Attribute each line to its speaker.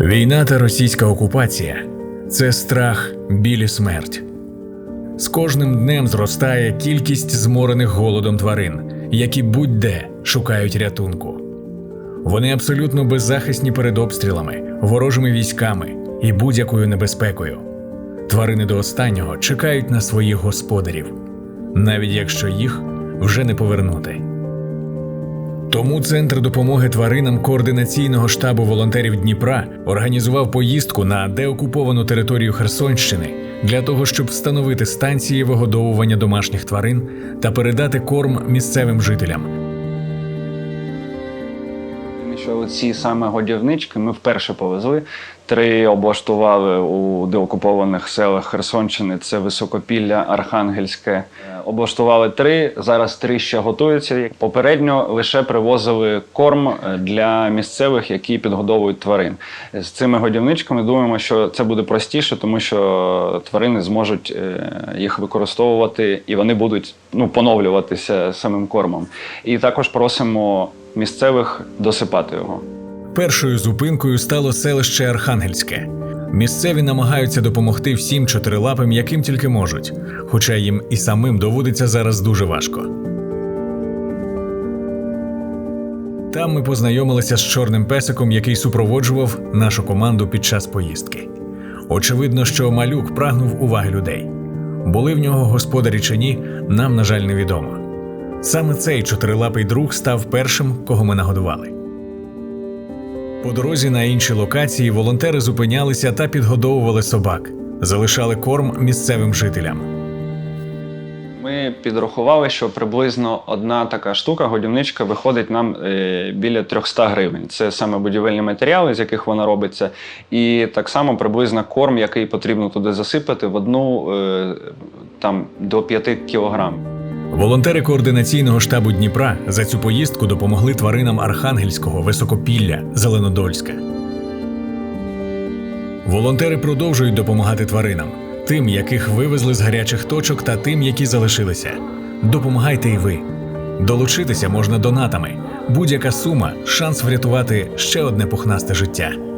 Speaker 1: Війна та російська окупація це страх, біль і смерть. З кожним днем зростає кількість зморених голодом тварин, які будь-де шукають рятунку. Вони абсолютно беззахисні перед обстрілами, ворожими військами і будь-якою небезпекою. Тварини до останнього чекають на своїх господарів, навіть якщо їх вже не повернути. Тому Центр допомоги тваринам координаційного штабу волонтерів Дніпра організував поїздку на деокуповану територію Херсонщини для того, щоб встановити станції вигодовування домашніх тварин та передати корм місцевим жителям.
Speaker 2: Що ці саме годівнички ми вперше повезли. Три облаштували у деокупованих селах Херсонщини. Це Високопілля, Архангельське. Е, Облаштували три. Зараз три ще готуються. Попередньо лише привозили корм е, для місцевих, які підгодовують тварин. З цими годівничками думаємо, що це буде простіше, тому що тварини зможуть е, їх використовувати і вони будуть ну, поновлюватися самим кормом. І також просимо місцевих досипати його.
Speaker 1: Першою зупинкою стало селище Архангельське. Місцеві намагаються допомогти всім чотирилапим, яким тільки можуть, хоча їм і самим доводиться зараз дуже важко. Там ми познайомилися з чорним песиком, який супроводжував нашу команду під час поїздки. Очевидно, що малюк прагнув уваги людей. Були в нього господарі чи ні, нам, на жаль, невідомо. Саме цей чотирилапий друг став першим, кого ми нагодували. По дорозі на інші локації волонтери зупинялися та підгодовували собак, залишали корм місцевим жителям.
Speaker 2: Ми підрахували, що приблизно одна така штука, годівничка, виходить нам е, біля 300 гривень. Це саме будівельні матеріали, з яких вона робиться, і так само приблизно корм, який потрібно туди засипати, в одну е, там до 5 кілограм.
Speaker 1: Волонтери координаційного штабу Дніпра за цю поїздку допомогли тваринам Архангельського, Високопілля, Зеленодольська. Волонтери продовжують допомагати тваринам, тим, яких вивезли з гарячих точок, та тим, які залишилися. Допомагайте і ви. Долучитися можна донатами. Будь-яка сума шанс врятувати ще одне пухнасте життя.